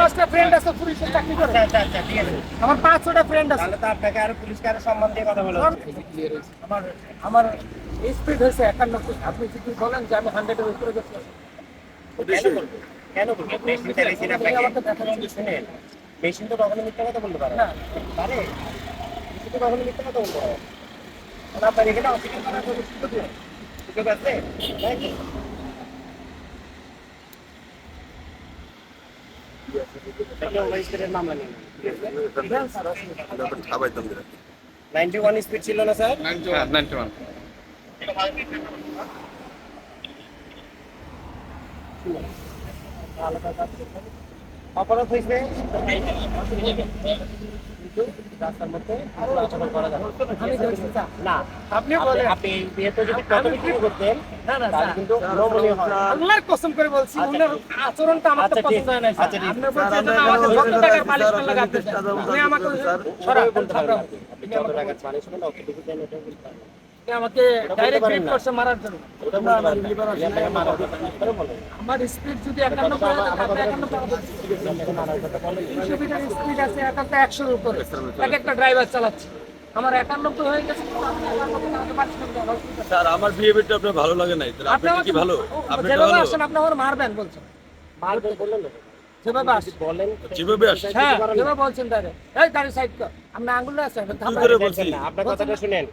পাঁচটা ফ্রেন্ড আছে পুলিশের চাকরি করে। আচ্ছা আচ্ছা আচ্ছা ঠিক আছে। আমার পাঁচ ছটা ফ্রেন্ড আছে। তাহলে তো আপনাকে আর পুলিশকে আরও সম্মান দিয়ে কথা বলা আমার আমার স্পিড হয়েছে একান্ন আপনি যদি বলেন যে আমি হান্ড্রেডের উপরে গেছি। কেন বলব? মেশিন চালাইছি আপনাকে। শুনেন, মেশিন তো কখনো মিথ্যা কথা বলতে পারে না। পারে। মেশিন তো কখনো মিথ্যা কথা বলতে পারে আপনার এখানে অস্বীকার করার। সুযোগ আছে? তাই তো? তাহলে ওভার স্পিডের মামলা নিয়ে নেন। দেন স্যার, অসুবিধা নেই। 91 স্পিড ছিল না স্যার অপরাধ হয়েছে কিন্তু রাস্তার মধ্যে আলোচনা করা যাবে। না। আমি না। আপনি আপনি বলেন। আপনি বিয়েতে যদি প্রথমে শুরু করতেন না না তাহলে কিন্তু নমনীয় হয়। আল্লাহর কসম করে বলছি আচ্ছা, আচরণটা আমার তো আচ্ছা, পছন্দ হয় না স্যার। আচ্ছা, আপনি বলছেন আমাকে টাকার আপনি আমাকে বলতে আপনি। দেন বলতে আমাকে ডাইরেক্ট করছে মারার জন্য। আমার স্পিড যদি একান্ন তিনশো মিটার স্পিড আছে একান্ত একশোর উপরে। এক একটা ড্রাইভার চালাচ্ছে। আমার হয়ে গেছে। স্যার বিহেভিয়ারটা আপনার ভালো লাগে নাই। আপনি আপনি কি ভালো? আপনি আসেন আপনি আমার মারবেন বলছেন। মারবেন বললেন যেভাবে আসেন। বলেন যেভাবে আসেন। হ্যাঁ যেভাবে বলছেন তাহলে এই গাড়ি সাইড কর। আপনি আঙ্গুলে আছেন কি করে বলছি? আপনার কথাটা শুনেন।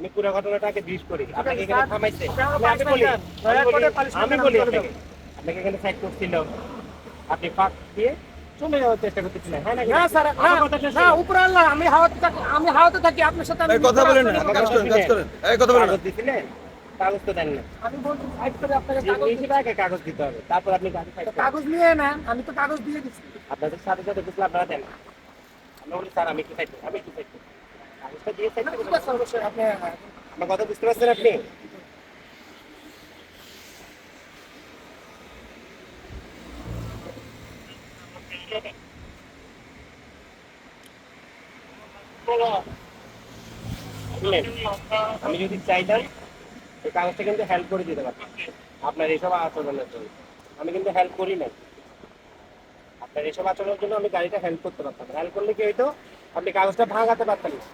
আমি পুরো ঘটনাটাকে ব্রিজ করি। আপনাকে এখানে থামাইছে। আমি বলি আমি বলি, আমি আমি আপনাকে। এখানে সাইড করছিল আপনি ফাঁক দিয়ে চলে যাওয়ার চেষ্টা করতেছিলেন হ্যাঁ না স্যার না আমার কথাটা না শুনুন। উপরে আল্লাহ আমি হাওয়াতে থাকি আমি হাওয়াতে থাকি আপনার সাথে আমি কথা বলেন না কাজ করেন কাজ করেন এই কথা বলেন কাগজ দিছিলেন কাগজ তো দেন না। আমি বলছি সাইড করে আপনাকে কাগজ দিতে- আগে কাগজ দিতে হবে তারপর আপনি গাড়ি সাইড কাগজ নিয়ে নেন আমি তো কাগজ দিয়ে দিচ্ছি। আপনাদের সাথে সাথে আপনারা দেন। না আমরা বলি স্যার আমি একটু সাইড আমি একটু সাইড কথা বুঝতে পারছেন আপনি আমি যদি চাইতাম এই কাগজটা কিন্তু হেল্প করে দিতে পারতাম আপনার এইসব আচরণের জন্য। আমি কিন্তু হেল্প করি নাই। আপনার এইসব আচরণের জন্য আমি গাড়িটা হেল্প করতে পারতাম হেল্প করলে কি হইতো? আপনি কাগজটা ভাঙাতে পারতেন না,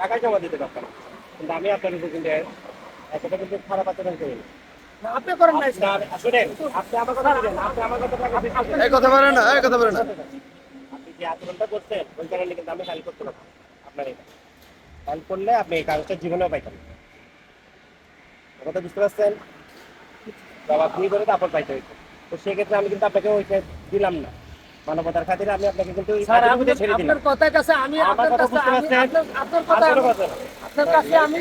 টাকা জমা দিতে পারতেন না। কিন্তু আমি আপনার উপর কিন্তু এতটা কিন্তু খারাপ আচরণ করি না। না, আপনি করেন নাই স্যার আপনার আপনি আমার কথা বলেন আপনি আমার কথা এই কথা বলেন না এই কথা বলেন না। আপনি যে আচরণটা করছেন ওই কারণে কিন্তু আমি করতে পারতাম আপনার এটা করলে আপনি এই কাগজটা জীবনেও পাইতেন আমার কথা বুঝতে পারছেন? জবাব দিয়ে করে তারপর পাইতে হইতো। তো সেক্ষেত্রে আমি কিন্তু আপনাকে ওইটা দিলাম না। মানবতার খাতিরে আমি আপনাকে কিন্তু আপনার কথার কাছে আমি আপনার কথা কাছে আপনার- কথা। আপনার কাছে আমি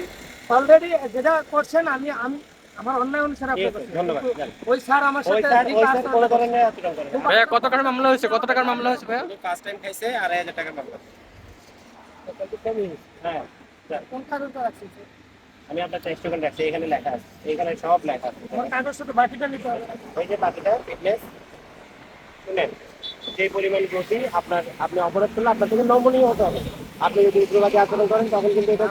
অলরেডি যেটা করছেন আমি আমি আমার অন্যায় অনুসারে। ধন্যবাদ, ওই স্যার আমার সাথে ভাইয়া কত টাকার মামলা হয়েছে? কত টাকার মামলা হয়েছে ভাইয়া? ফার্স্ট টাইম খাইছে আড়াই হাজার টাকার মামলা। হ্যাঁ। কোন রাখছেন আমি আপনার রাখছি এখানে লেখা আছে এখানে সব লেখা আছে। আমার কাগজটা তো বাকিটা নিতে হবে। ওই যে বাকিটা ফিটনেস শুনেন। যে পরিমাণ প্রতি আপনার, আপনি অপরাধ করলে আপনার থেকে নমনীয় হতে হবে। আপনি যদি উগ্রবাদী আচরণ করেন, তখন কিন্তু এটা